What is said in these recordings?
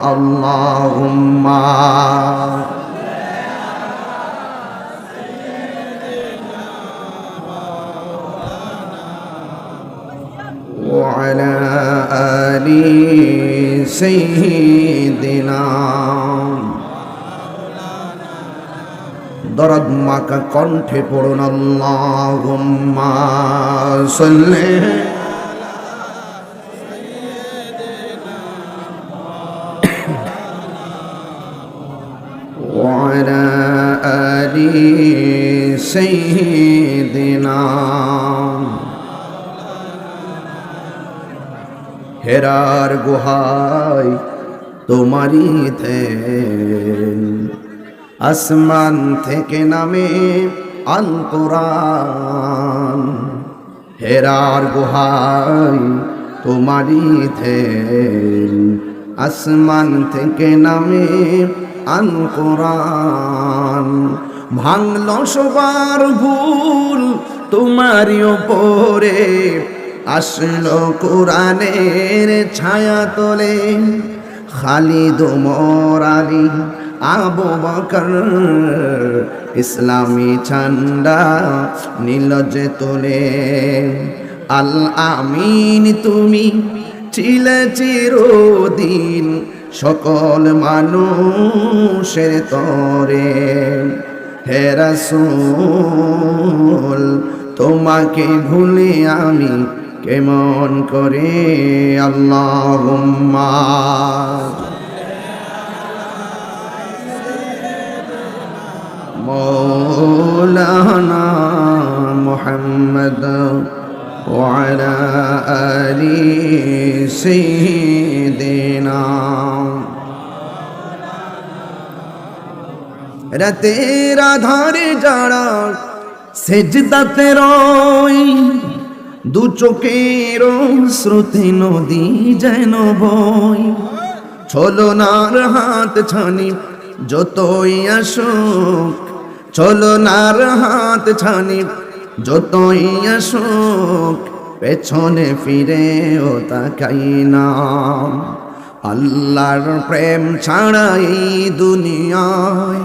اللهم وعلى آل سيدنا দরদ মাকা কণ্ঠে পড়ুন আল্লাহুম্মা সাল্লি सैदिना হেরার গুহায় তোমারই দেন আসমান থেকে নামে আল কোরআন হেরার গুহায় তোমারই দেন আসমান থেকে নামে আল কোরআন। ভাঙল সবার ভুল তোমারই ওপরে আসলো কোরআনের ছায়া তোলে। খালিদ মোর আলী, আবু বকর, ইসলামী ঝান্ডা নীলজে তোলে। আল আমিন, তুমি ছিলে চিরদিন সকল মানুষের তরে হে রাসূল তোমাকে ভুলে আমি কেমন করে আল্লাহ مولانا محمد وعلى آل سيدنا রাতের আধারে যারা সেজদাতে রয় দু চোখের শ্রুতি নদী যেন বই ছলনার হাত ছানি যতই আসুক, ছলনার হাত ছানি যতই আসুক, পেছনে ফিরে ও তাকাই না। আল্লাহর প্রেম ছাড়া এই দুনিয়ায়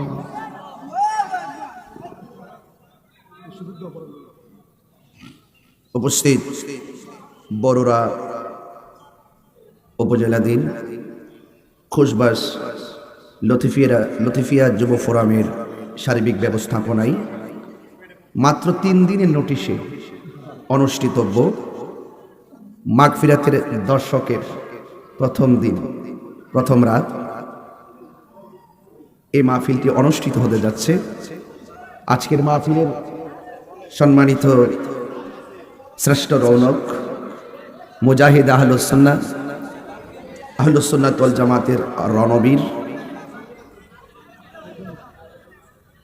উপস্থিত বড়রা উপজেলাধীন খুশবাস লতিফিয়া লতিফিয়া যুব ফোরামের সার্বিক ব্যবস্থাপনায় মাত্র তিন দিনের নোটিশে অনুষ্ঠিতব্য মাগফিরাতের দর্শকের প্রথম দিন, প্রথম রাত। এই মাহফিলটি অনুষ্ঠিত হতে যাচ্ছে। আজকের মাহফিলের সম্মানিত শ্রেষ্ঠ রৌনক, মুজাহিদ আহলুসন্না আহলুসন্নাত ওয়াল জামাতের রণবীর,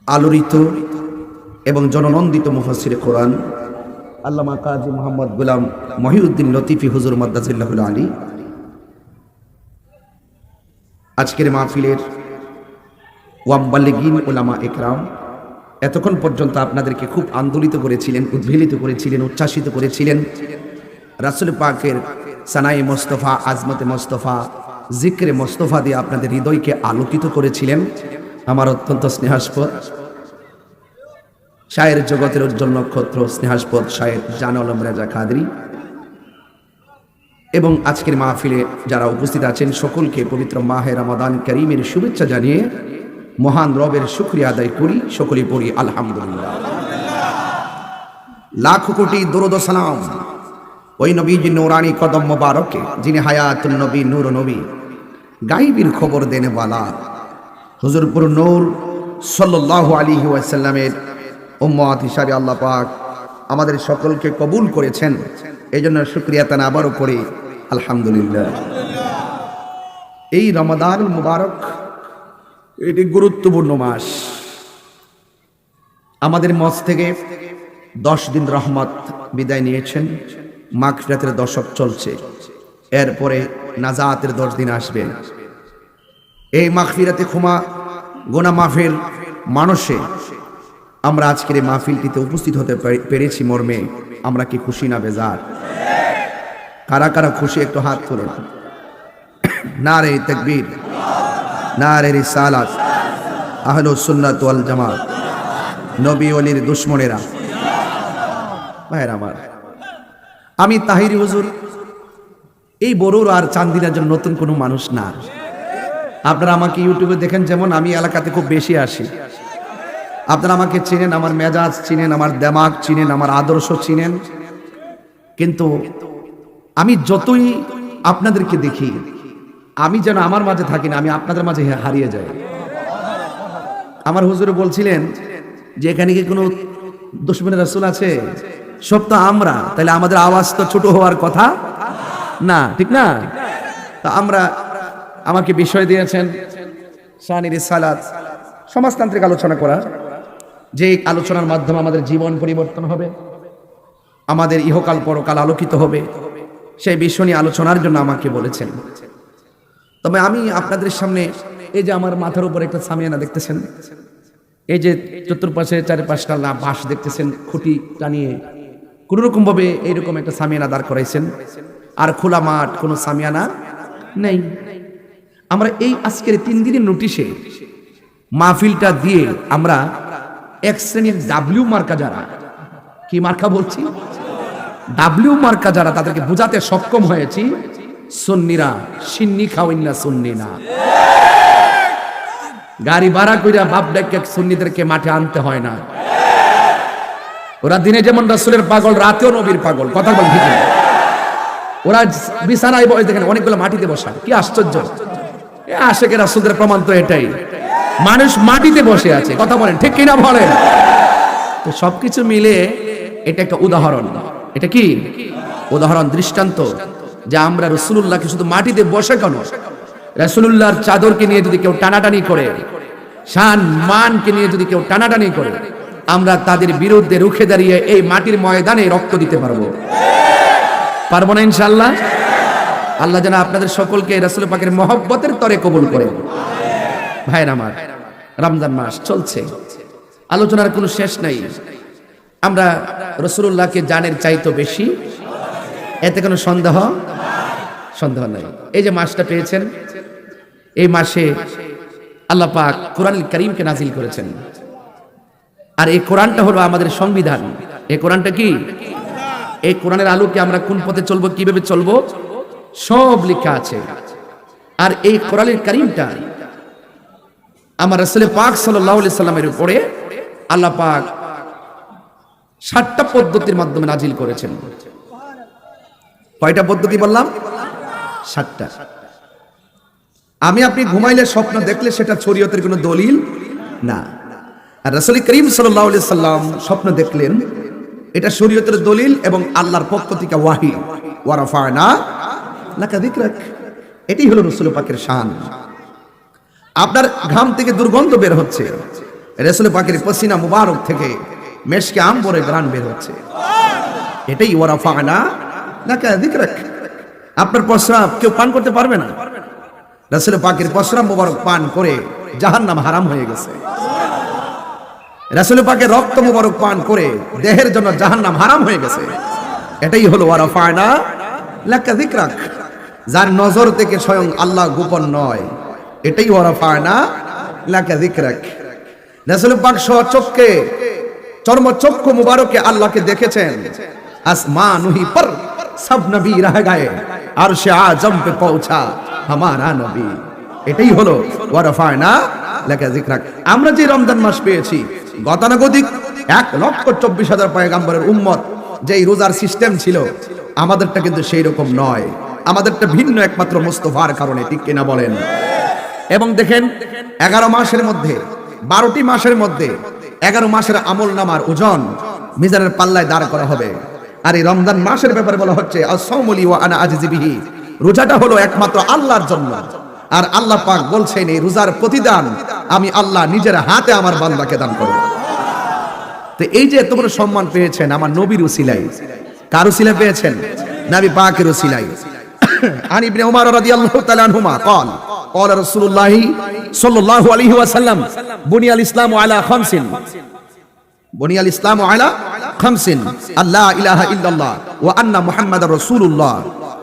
আলোড়িত এবং জননন্দিত মুফাসির কোরআন, আল্লামা কাজী মোহাম্মদ গুলাম মহিউদ্দিন লতিফি হুজুর মাদ্দাজিল্লাহুল আলী। আজকের মাহফিলের ওয়াব্বালিগিন ওলামা একরাম এতক্ষণ পর্যন্ত আপনাদেরকে খুব আন্দোলিত করেছিলেন উদ্ভেলিত করেছিলেন, উচ্ছ্বাসিত করেছিলেন। রাসুল পাকের সানাই মোস্তফা, আজমতে মোস্তফা, জিক্রে মোস্তফা দিয়ে আপনাদের হৃদয়কে আলোকিত করেছিলেন। আমার অত্যন্ত স্নেহাস্পদ। শায়ের জগতের উজ্জ্বল নক্ষত্র স্নেহাস্পদ শায়ের জানলম রাজা খাদরি এবং আজকের মাহফিলে যারা উপস্থিত আছেন, সকলকে পবিত্র মাহের রমাদান করিমের শুভেচ্ছা জানিয়ে মহান রবের শুক্রিয়া আদায় করি সকলে পড়ি, আলহামদুলিল্লাহ। লাখ কোটি দরুদ সালাম। ওই নবীজি নৌরানি কদম মোবারকে, যিনি হায়াতুল নবী, নূর নবী, গাইবির খবর দেনে বালা। হুজুরপুর নূর সাল্লাল্লাহু আলাইহি ওয়াসাল্লামের উম্মত হিসাবে আল্লাহ পাক আমাদের সকলকে কবুল করেছেন। এই জন্য শুক্রিয়া তান আবারও পড়ি আলহামদুলিল্লাহ। এই রমাদান মুবারক এটি গুরুত্বপূর্ণ মাস। আমাদের মঞ্চ থেকে দশ দিন রহমত বিদায় নিয়েছেন। মাগফিরাতের দশক চলছে। এরপরে নাজাতের দশ দিন আসবে। এই মাগফিরাতে ক্ষমা, গোনা মাফের মানুষে আমরা আজকের এই মাহফিলটিতে উপস্থিত হতে পেরেছি মর্মে। আমরা কি খুশি না বেজার? কারা কারা খুশি একটু হাত তুলুন। না রে তকবীর না রে রিসালাত আহলো সুন্নাত ওয়াল জামাত, নবী অলির দুশ্মনেরা। ভাইয়ের আমার, আমি তাহিরি হুজুর, এই বড়ুর আর চান্দিনার জন্য নতুন কোনো মানুষ না। আপনারা আমাকে ইউটিউবে দেখেন, যেমন আমি এলাকাতে খুব বেশি আসি। আপনারা আমাকে চিনেন, আমার মেজাজ চিনেন, আমার দেমাগ চিনেন, আমার আদর্শ চিনেন। কিন্তু আমি যতই আপনাদেরকে দেখি আমি যেন আমার মাঝে থাকি না, আমি আপনাদের মাঝে হারিয়ে যাই। আমার হুজুরে বলছিলেন যে এখানে কি কোনো দুশ্মনের রাসূল আছে? সব তো আমরা তাহলে আমাদের আওয়াজ তো ছোট হওয়ার কথা? না, ঠিক না? তা আমরা আমাকে বিষয় দিয়েছেন সানির সালাত সমাজতান্ত্রিক আলোচনা করা, যে আলোচনার মাধ্যমে আমাদের জীবন পরিবর্তন হবে, আমাদের ইহকাল পরকাল আলোকিত হবে, সেই বিষয় নিয়ে আলোচনার জন্য আমাকে বলেছেন। তবে আমি আপনাদের সামনে এই যে আমার মাথার উপর একটা সামিয়ানা দেখতেছেন, এই যে চতুর্পাশে চারিপাশটা বাঁশ দেখতেছেন, খুঁটি টানিয়ে কোন রকম ভাবে এইরকম একটা সামিয়ানা দাঁড় করাইছেন। আর খোলা মাঠ, কোনো সামিয়ানা নেই। আমরা এই আজকের তিন দিনের নোটিশে মাহফিলটা দিয়ে আমরা এক শ্রেণির ডাব্লিউ মার্কা যারা, কি মার্কা বলছি? ডাব্লিউ মার্কা যারা তাদেরকে বোঝাতে সক্ষম হয়েছি। সুন্নিরা, সিন্নি খাওয়াইন না সুন্নি না। গাড়ি ভাড়া কইরা বাপ ডাকে সুন্নিদেরকে মাঠে আনতে হয় না। ওরা দিনে যেমন রাসূলের পাগল, রাতেও নবীর পাগল। কথা বল ওরা বিছানায় বসে, দেখেন অনেকগুলো মাটিতে বসা। কি আশ্চর্য। আশেকে রাসূলদের প্রমাণ তো এটাই। মানুষ মাটিতে বসে আছে, কথা বলেন ঠিক কিনা বলেন? তো সবকিছু মিলে এটা একটা উদাহরণ। এটা কি? উদাহরণ দৃষ্টান্ত। যে আমরা রসুল্লাহকে শুধু মাটিতে বসে কেন? রসুল্লাহর চাদরকে নিয়ে যদি কেউ টানাটানি করে, শান, মানকে নিয়ে যদি কেউ টানাটানি করে, আমরা তাদের বিরুদ্ধে রুখে দাঁড়িয়ে এই মাটির ময়দানে রক্ত দিতে পারব। পারব না ইনশাল্লাহ আল্লাহ যেন আপনাদের সকলকে রাসুল পাকের মহব্বতের তরে কবুল করে। ভাইয়ের আমার, রমজান মাস চলছে। আলোচনার কোনো শেষ নাই। আমরা রসুল্লাহকে জানের চাইতো বেশি, এতে কোনো সন্দেহ? সন্দেহ নাই। এই যে মাসটা পেয়েছেন, এই মাসে আল্লাহ পাক কোরআন করিমকে নাজিল করেছেন। আর এই কোরআনটা হলো আমাদের সংবিধান। এই কোরআনটা কি? এই কোরআনের আলোকে আমরা কোন পথে চলবো, কীভাবে চলবো? সব লেখা আছে। আর এই কোরআনের করিমটা আমার রাসূল পাক আলাইহি সাল্লামের উপরে আল্লাহ পাক সাতটা পদ্ধতির মাধ্যমে নাজিল করেছেন। কয়টা পদ্ধতি বললাম? সাতটা। আমি আপনি ঘুমাইলে স্বপ্ন দেখলে সেটা শরীয়তের কোনো দলিল? না। আর রাসূল করিম সাল্লাল্লাহু সাল্লাম স্বপ্ন দেখলেন, এটা শরীয়তের দলিল এবং আল্লাহর পক্ষ থেকে ওয়াহি। ওয়ারাফানা লাকা যিকরাক। এটি হলো রাসূল পাকের শান। আপনার ঘাম থেকে দুর্গন্ধ বের হচ্ছে। রেসুল পাখির পসিনা মুবারক থেকে মেশকে আম আম্বরে গ্রান বের হচ্ছে। এটাই ওয়ারাফানা লাকা যিকরাক। আপনার প্রস্রাব কেউ পান করতে পারবে না। রাসুল পাখির প্রস্রাব মুবারক পান করে জাহান্নাম হারাম হয়ে গেছে। রাসুল পাকের রক্ত মুবারক পান করে দেহের জন্য জাহান্নাম হারাম হয়ে গেছে। এটাই হলো ওয়ারাফানা লাকা যিকরাক। যার নজর থেকে স্বয়ং আল্লাহ গোপন নয়। এটাই ওয়ারাফানা লাকা যিকরাক। রাসূল পাক সহ চোখকে চর্ম চক্ষু মুবারকে আল্লাহকে দেখেছেন। আসমানুহি পর সব নবী রহ গয়ে আরশে আজম পে পৌঁছা হামারা নবী। এটাই হলো যিকরাক। আমরা যে রমজান মাস পেয়েছি, গতানুগতিক এক লক্ষ চব্বিশ হাজার পয়গাম্বরের উম্মত, যেই রোজার সিস্টেম ছিল, আমাদেরটা কিন্তু সেই রকম নয়। আমাদেরটা ভিন্ন একমাত্র মুস্তফার কারণে, ঠিক কিনা বলেন? এবং দেখেন, এগারো মাসের মধ্যে, বারোটি মাসের মধ্যে, এগারো মাসের আমল নামার ওজন মিজানের পাল্লায় দাঁড় করা হবে। আর এই রমজান মাসের ব্যাপারে বলা হচ্ছে আসৌমলি ও আনা আজিজিবিহি রোজাটা হলো একমাত্র আল্লাহর জন্য আর আল্লাহ পাক বলছেন এই রোজার প্রতিদান আমি আল্লাহ নিজের হাতে আমার বান্দাকে দান করব তো এই যে এত বড় সম্মান পেয়েছেন আমার নবীর উসিলাই কার উসিলা পেয়েছেন নবী পাকের উসিলাই عن ابن عمر رضي الله تعالى عنهما قال قال رسول الله صلى الله عليه وسلم بني الاسلام على خمس بني الاسلام على খামসিন আল্লাহ ইলাহা ইল্লাল্লাহ, ওয়া আন্না মুহাম্মাদার রাসূলুল্লাহ,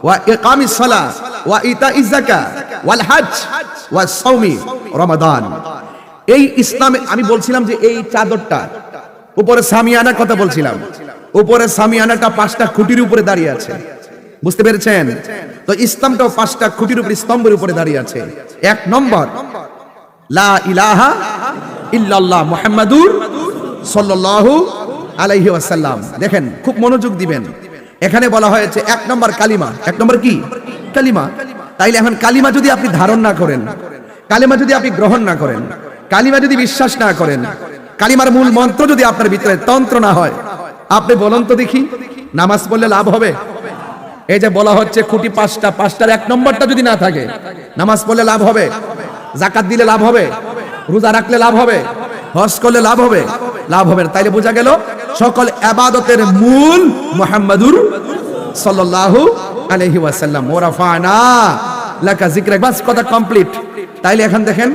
ওয়া ইকামিস সালাহ, ওয়া ইতাইজ যাকাত ওয়াল হজ, ওয়া সাওমি রমাদান। এই ইসলামে আমি বলছিলাম যে এই চাদরটা, উপরে সামিয়ানার কথা বলছিলাম, উপরে সামিয়ানাটা পাঁচটা খুঁটির উপরে দাঁড়িয়ে আছে। বুঝতে পেরেছেন? তো ইসলামটাও পাঁচটা খুঁটির উপরে, স্তম্ভের উপরে দাঁড়িয়ে আছে। এক নম্বর, লা ইলাহা ইল্লাল্লাহ মুহাম্মাদুর সাল্লাল্লাহু আলাইহি ওয়াসাল্লাম। দেখেন, খুব মনোযোগ দিবেন। এখানে বলা হয়েছে এক নম্বর কালিমা। এক নম্বর কি? কালিমা। তাইলে এখন কালিমা যদি আপনি ধারণ না করেন, কালিমা যদি আপনি গ্রহণ না করেন, কালিমা যদি বিশ্বাস না করেন, কালিমার মূল মন্ত্র যদি আপনার ভিতরে তন্ত্র না হয়, আপনি বলুন তো দেখি, নামাজ পড়লে লাভ হবে? এই যে বলা হচ্ছে খুঁটি পাঁচটা, পাঁচটার এক নম্বরটা যদি না থাকে, নামাজ পড়লে লাভ হবে? জাকাত দিলে লাভ হবে? রোজা রাখলে লাভ হবে? হজ করলে লাভ হবে? লাভ হবে তাইলে বোঝা গেল সকল আবাদতের মূল মুহাম্মাদুর সাল্লাল্লাহু আলাইহি ওয়াসাল্লাম। ওরাফানা। লাকা যিকরাক বাস কথা কমপ্লিট তাইলে এখন দেখেন,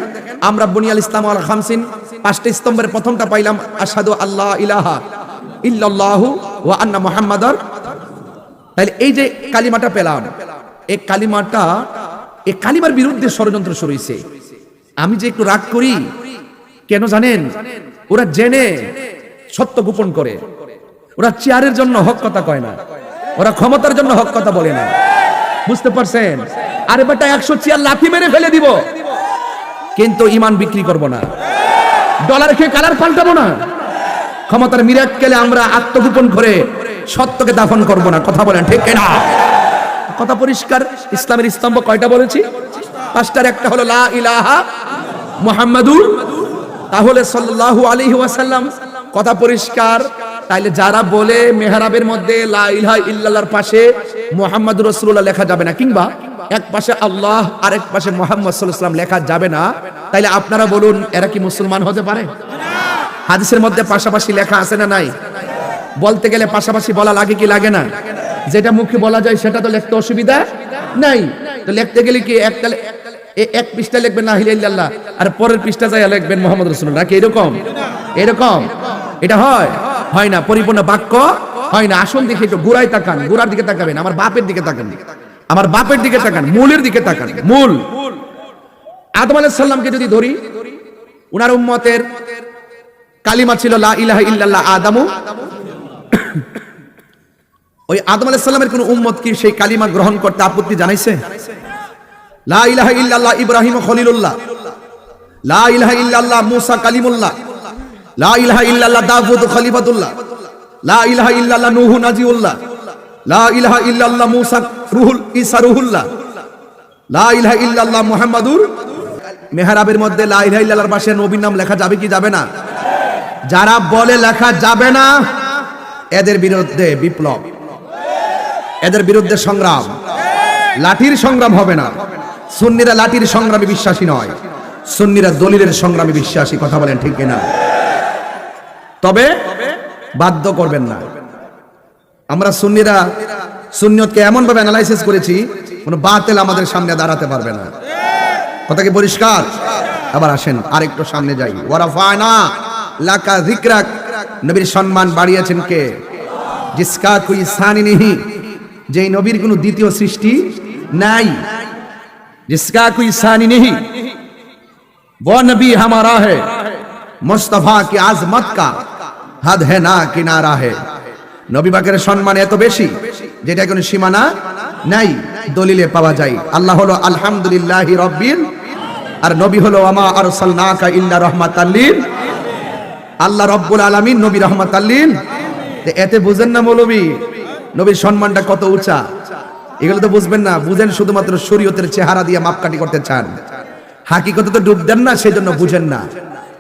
আমরা বুনিয়াল ইসলাম আল খামসিন, পাঁচটা স্তম্ভের প্রথমটা পাইলাম, আশহাদু আল্লাহ ইলাহা ইল্লাল্লাহু ওয়া আন্না মুহাম্মাদার। তাহলে এই যে কালিমাটা পেলাম, এই কালিমাটা, এই কালিমার বিরুদ্ধে ষড়যন্ত্র শুরু হয়েছে আমি যে একটু রাগ করি, কেন জানেন? ওরা জেনে। সত্য গোপন করে। ওরা চেয়ারের জন্য হক কথা কয় না। ওরা ক্ষমতার জন্য হক কথা বলে না। বুঝতে পারছেন? আরে বেটা, একশো চেয়ার লাথি মেরে ফেলে দিব। কিন্তু ইমান বিক্রি করব না। ডলার খেয়ে কালার পাল্টাবো না। ক্ষমতার মিরাট কেলে আমরা আত্মগোপন করে সত্যকে দাফন করব না। কথা বলেন, ঠিক না কথা পরিষ্কার। ইসলামের স্তম্ভ কয়টা বলেছি? পাঁচটার একটা হলো লা ইলাহা মুহাম্মাদুর তাহলে সাল্লাল্লাহু আলাইহি ওয়াসাল্লাম কথা পরিষ্কার? তাইলে যারা বলে মেহরাবের মধ্যে ইল্লাল্লাহর পাশে মুহাম্মাদুর রাসূলুল্লাহ লেখা যাবে না, কিংবা এক পাশে আল্লাহ আর এক পাশে মুহাম্মদ ওয়াসাল্লাম লেখা যাবে না, তাইলে আপনারা বলুন, এরা কি মুসলমান হতে পারে? হাদিসের মধ্যে পাশাপাশি লেখা আছে না নাই? বলতে গেলে পাশাপাশি বলা লাগে কি লাগে না? যেটা মুখে বলা যায় সেটা তো লিখতে অসুবিধা নাই। তো লিখতে গেলে কি একটা এক পৃষ্ঠা লিখবেন না হিলা ইল্লাল্লাহ, আর পরের পৃষ্ঠা যায় লিখবেন মোহাম্মদ রসুল নাকি এরকম? এরকম। এটা হয়? হয় না, পরিপূর্ণ বাক্য হয় না। আসল দিকে একটু গুড়ায় তাকান গুড়ার দিকে তাকাবেন, আমার বাপের দিকে তাকান। আমার বাপের দিকে তাকান, মূলের দিকে তাকান, মূল। আদম আলাইহিস সালামকে যদি ধরি, উনার উম্মতের কালিমা ছিল লা ইলাহা ইল্লাল্লাহ আদামু। ওই আদম আলাইহিস সালামের কোন উম্মত কি সেই কালিমা গ্রহণ করতে আপত্তি জানাইছে? লা ইলাহা ইল্লাল্লাহ ইব্রাহিম খলিলুল্লাহ। লা ইলাহা ইল্লাল্লাহ মুসা কালিমুল্লাহ। লা ইলাহা ইল্লাল্লাহ দাউদ খলিফাতুল্লাহ। লা ইলাহা ইল্লাল্লাহ নূহ নাজিউল্লাহ। লা ইলাহা ইল্লাল্লাহ রুহুল, ঈসা রুহুল্লাহ। লা ইলাহা ইল্লাল্লাহ মুহাম্মাদুর মেহরাবের মধ্যে লা ইলাহা ইল্লাল্লাহর পাশে নবীর নাম লেখা যাবে কি যাবে না? যারা বলে লেখা যাবে না, এদের বিরুদ্ধে বিপ্লব। এদের বিরুদ্ধে সংগ্রাম। লাঠির সংগ্রাম হবে না। সুন্নিরা লাঠির সংগ্রামে বিশ্বাসী নয়। সুন্নিরা দলিলের সংগ্রামে বিশ্বাসী, কথা বলেন ঠিক কিনা? তবে বাধ্য করবেন না আমরা সুন্নিরা সুন্নিয়তকে এমন ভাবে অ্যানালাইসিস করেছি কোনো বাতেল আমাদের সামনে দাঁড়াতে পারবে না কথা কি পরিষ্কার আবার আসেন আরেকটু সামনে যাই ওয়ারাফানা লাকা যিকরাক নবীর সম্মান বাড়িয়েছেন কে জিসকা কোই সানি নেহি যে নবীর কোনো দ্বিতীয় সৃষ্টি নাই जिसका कोई सानी नहीं वो नबी हमारा है মোস্তফা কি আজমত কা? হাদ হে না কিনারা হে। নবী বাকের সম্মান এত বেশি যেটা কোনো সীমানা নাই, দলিলে পাওয়া যায়। আল্লাহ হলো আলহামদুলিল্লাহ রব্বিল আর নবী হলো আমা আর সাল্লাকা ইল্লা রহমাত আল্লিন আল্লাহ রব্বুল আলমিন নবী রহমাত আল্লিন এতে বুঝেন না মৌলবী, নবীর সম্মানটা কত উঁচা। এগুলো তো বুঝবেন না, বুঝেন শুধুমাত্র শরীয়তের চেহারা দিয়ে মাপকাঠি করতে চান। হাকিকতে তো ডুব দেন না, সেজন্য বুঝেন না।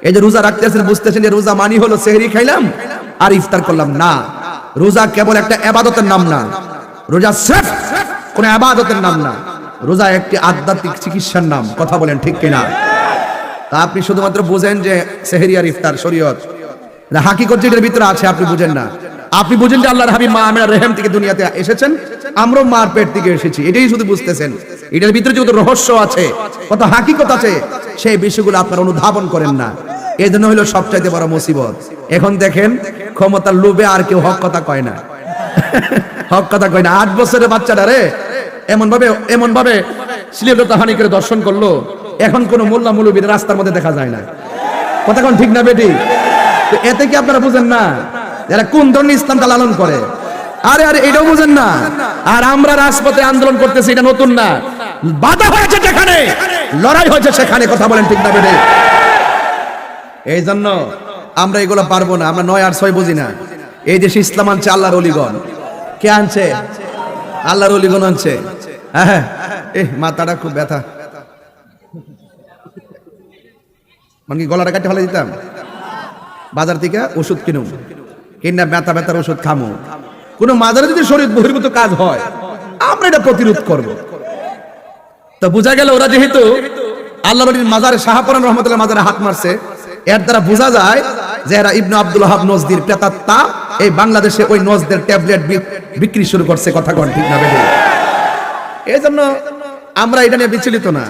এই যে রোজা রাখতেছেন, বুঝতেছেন যে রোজা মানি হলো সেহরি খাইলাম আর ইফতার করলাম। না, রোজা কেবল একটা আবাদতের নাম না। রোজা স্রেফ কোন আবাদতের নাম না। রোজা একটি আধ্যাত্মিক চিকিৎসার নাম, কথা বলেন ঠিক কিনা? তা আপনি শুধুমাত্র বুঝেন যে সেহেরিয়ার ইফতার শরীয়ত। হাকিকত যেটার ভিতরে আছে, আপনি বুঝেন না। আপনি বুঝেন যে আল্লাহর হাবিব মা আমেনা রেহেম থেকে দুনিয়াতে এসেছেন? আমরাও মার পেট থেকে এসেছি, এটাই শুধু বুঝতেছেন। এটার ভিতরে যে কত রহস্য আছে, কত হাকিকত আছে, সেই বিষয়গুলো আপনারা অনুধাবন করেন না। এই জন্য হলো সবচাইতে বড় মুসিবত। এখন দেখেন, ক্ষমতার লোভে আর কেউ হক কথা কয় না। হক কথা কয় না। আট বছরের বাচ্চাটা রে এমন ভাবে এমন ভাবে শ্লীলতা হানি করে দর্শন করল। এখন কোন মোল্লা মুলুবির রাস্তার মধ্যে দেখা যায় না। কথা কোন ঠিক না বেটি? এতে কি আপনারা বুঝেন না? এরা কোন ধরনের ইসলামটা লালন করে? আরে আরে, এটাও বুঝেন না। আর আমরা রাজপথে আন্দোলন করতেছি, এটা নতুন না। বাধা হয়েছে যেখানে, লড়াই হয়েছে সেখানে, কথা বলেন ঠিক না বেটি এই জন্য আমরা এগুলো পারব না, আমরা নয় আর ছয় বুঝি না। এই দেশে ইসলাম আনছে আল্লাহর অলিগণ। কে আনছে? আল্লাহর অলিগণ আনছে। হ্যাঁ এ মাথাটা খুব ব্যথা। মানে কি গলাটা কাটে ফেলে দিতাম? বাজার থেকে ওষুধ কিনুম। কিনা ব্যথা ব্যথার ওষুধ খামু। কোনো মাজারে যদি শরীর বহির্ভূত কাজ হয়, আমরা এটা প্রতিরোধ করব। তো বোঝা গেল ওরা যেহেতু আল্লাহ মাজারে শাহপুরান রহমতুল্লাহ মাজারে হাত মারছে, এর দ্বারা বোঝা যায় যে এরা ইবনু আব্দুল হাব নজদির প্রেতাত্মা, এই বাংলাদেশে ওই নজদের ট্যাবলেট বিক্রি শুরু করছে, কথা কন ঠিক না এই জন্য আমরা এটা নিয়ে বিচলিত না।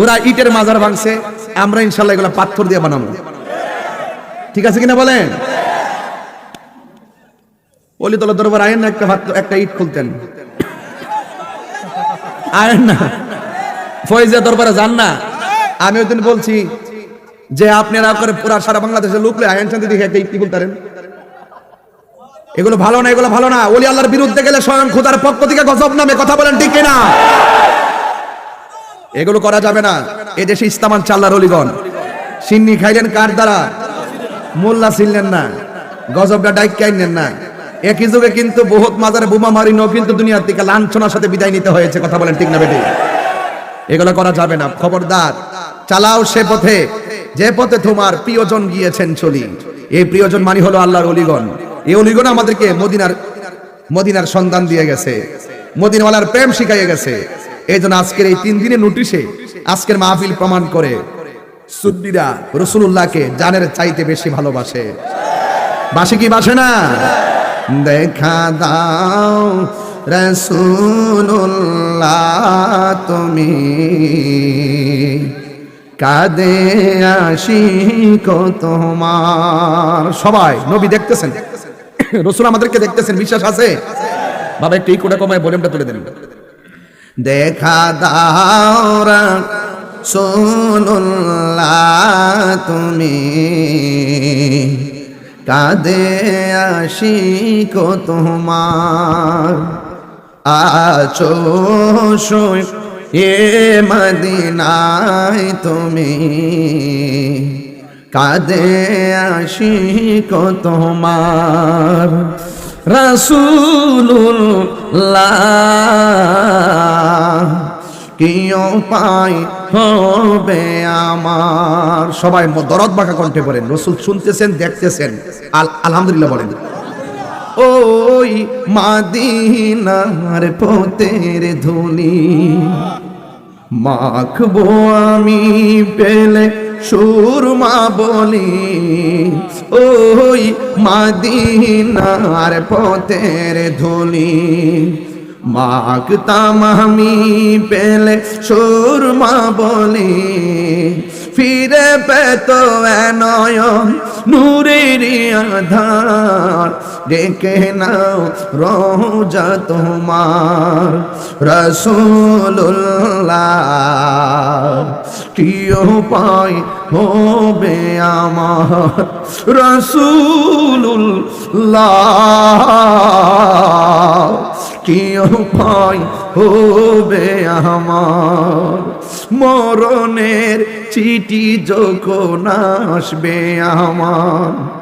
ওরা ইটের মাজার ভাঙছে, আমরা ইনশাল্লাহ এগুলো পাথর দিয়ে বানাবো। ঠিক আছে কিনা বলেন? অলি তলা দরবার আয়েন একটা ভাত একটা ইট খুলতেন। আয়েন না। ফয়েজিয়া দরবারে যান না। আমি ওই দিন বলছি যে আপনারা করে পুরা সারা বাংলাদেশে লুকলে আয়েন শান্তি দেখে একটা ইট কি খুলতারেন এগুলো ভালো না, এগুলো ভালো না। ওলি আল্লাহর বিরুদ্ধে গেলে স্বয়ং খোদার পক্ষ থেকে গজব নামে কথা বলেন, ঠিক না এগুলো করা যাবে না। এ দেশে ইস্তামান চাল্লার অলিগণ। সিন্নি খাইলেন কার দ্বারা? মোল্লা ছিলেন না। গজবটা ডাইক কাইলেন না একই যুগে কিন্তু বহুত মাজারে বোমা মারি নো কিন্তু দুনিয়ার থেকে লাঞ্ছনার সাথে বিদায় নিতে হয়েছে, কথা বলেন ঠিক না বেটি? এগুলো করা যাবে না। খবরদার, চালাও সে পথে, যে পথে তোমার প্রিয়জন গিয়েছেন চলি। এই প্রিয়জন মানি হলো আল্লাহর অলিগণ। এই অলিগণ আমাদেরকে মদিনার মদিনার সন্ধান দিয়ে গেছে। মদিনওয়ালার প্রেম শিখাইয়ে গেছে। এই জন্য আজকের এই তিন দিনের নোটিশে আজকের মাহফিল প্রমাণ করে সুন্নিরা রসুল্লাহকে জানের চাইতে বেশি ভালোবাসে। বাসে কি বাসে না? দেখা দাও রসুল্লাহ তুমি। কাদে আসি তোমার। সবাই, নবী দেখতেছেন। রসুল আমাদেরকে দেখতেছেন, বিশ্বাস আছে? বাবা, একটু এই কোটা কমায় ভলিউমটা তুলে দেন। দেখা দাওরা সোনুল্লাহ তুমি। কাদে আসি কো তোমার। আছো সই এ মদিনায় তুমি। কাদে আসি কো তোমার। রসুল্লাহ কিয় পাই হবে আমার। সবাই দরদ বাঁকা কণ্ঠে বলেন, রসুল শুনতেছেন, দেখতেছেন। আল- আলহামদুলিল্লাহ বলেন। ওই মাদিনার পোতের ধুলি মাখবো আমি পেলে সুরমা বলি। ওই মাদিনার পথের ধুলি মাখতাম আমি পেলে সুরমা বলি। ফিরে পেত নয়ন নূরের আধার। ডেকে নাও রোজা তোমার রসুল্লাহ কিয় পাই হবে আমার রসুল্লাহ কিয় পাই হবে আমার। মরণের চিঠি যখন আসবে আমার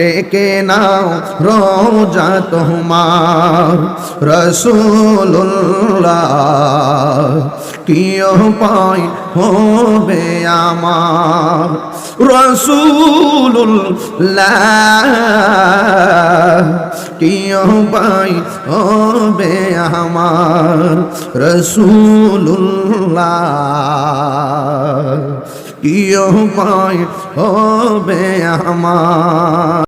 ডেকে নাও রোজা তোমার। রসুল্লাহ কি পাই হবে আমার। রসুল্লাহ কি পাই হবে আমার। রসুল্লাহ কি পাই হবে আমার।